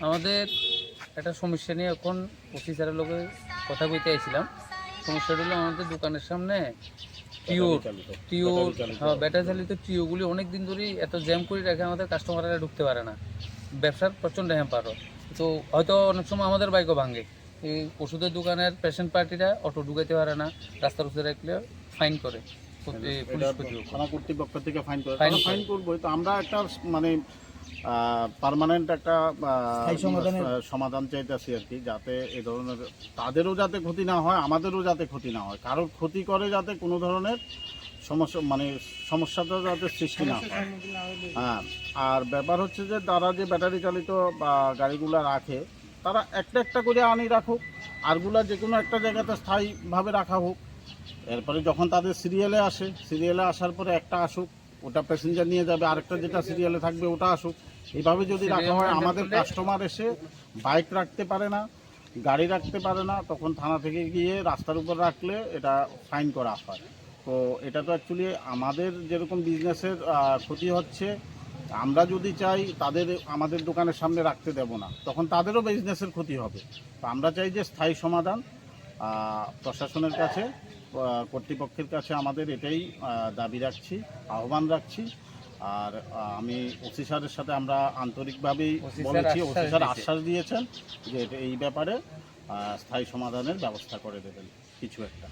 আমাদের একটা সমস্যা নিয়ে এখন অফিসারের লোকের কথা বলতে আইছিলাম। সমস্যাটা হলো আমাদের দোকানের সামনে টিও টিও হ্যাঁ ব্যাটারি চালিত টিওগুলি অনেক দিন ধরেই এত জ্যাম করে রাখে আমাদের কাস্টমাররা ঢুকতে পারে না। ব্যবসার প্রচণ্ড হ্যাম্পার তো হয়তো অনেক সময় আমাদের বাইকও ভাঙে। এই ওষুধের দোকানের পেশেন্ট পার্টিরা অটো ঢুকাইতে পারে না রাস্তার উপরে রাখলে ফাইন করে। থানা কর্তৃপক্ষ থেকে ফাইন করে। ফাইন করবোই তো আমরা একটা মানে পার্মানেন্ট একটা সমাধান চাইতেছি আর কি যাতে এই ধরনের তাদেরও যাতে ক্ষতি না হয় আমাদেরও যাতে ক্ষতি না হয়। কারোর ক্ষতি করে যাতে কোনো ধরনের সমস্যা মানে সমস্যাটা যাতে সৃষ্টি না হয়। হ্যাঁ আর ব্যাপার হচ্ছে যে তারা যে ব্যাটারি চালিত বা গাড়িগুলো রাখে তারা একটা একটা করে আনি রাখুক আরগুলা যে কোনো একটা জায়গাতে স্থায়ীভাবে রাখা হোক। এরপরে যখন তাদের সিরিয়ালে আসে সিরিয়ালে আসার পরে একটা আসুক ওটা প্যাসেঞ্জার নিয়ে যাবে আরেকটা যেটা সিরিয়ালে থাকবে ওটা আসুক। এইভাবে যদি রাখা হয় আমাদের কাস্টমার এসে বাইক রাখতে পারে না গাড়ি রাখতে পারে না তখন থানা থেকে গিয়ে রাস্তার উপর রাখলে এটা ফাইন করা হয়। তো এটা তো অ্যাকচুয়ালি আমাদের যেরকম বিজনেসের ক্ষতি হচ্ছে আমরা যদি চাই তাদের আমাদের দোকানের সামনে রাখতে দেব না তখন তাদেরও বিজনেসের ক্ষতি হবে। তো আমরা চাই যে স্থায়ী সমাধান প্রশাসনের কাছে কর্তৃপক্ষের কাছে আমাদের এটাই দাবি রাখছি আহ্বান রাখছি। আর আমি ওসি স্যারের সাথে আমরা আন্তরিকভাবেই বলেছি ওসি স্যার আশ্বাস দিয়েছেন যে এটা- এই ব্যাপারে স্থায়ী সমাধানের ব্যবস্থা করে দেবেন কিছু একটা।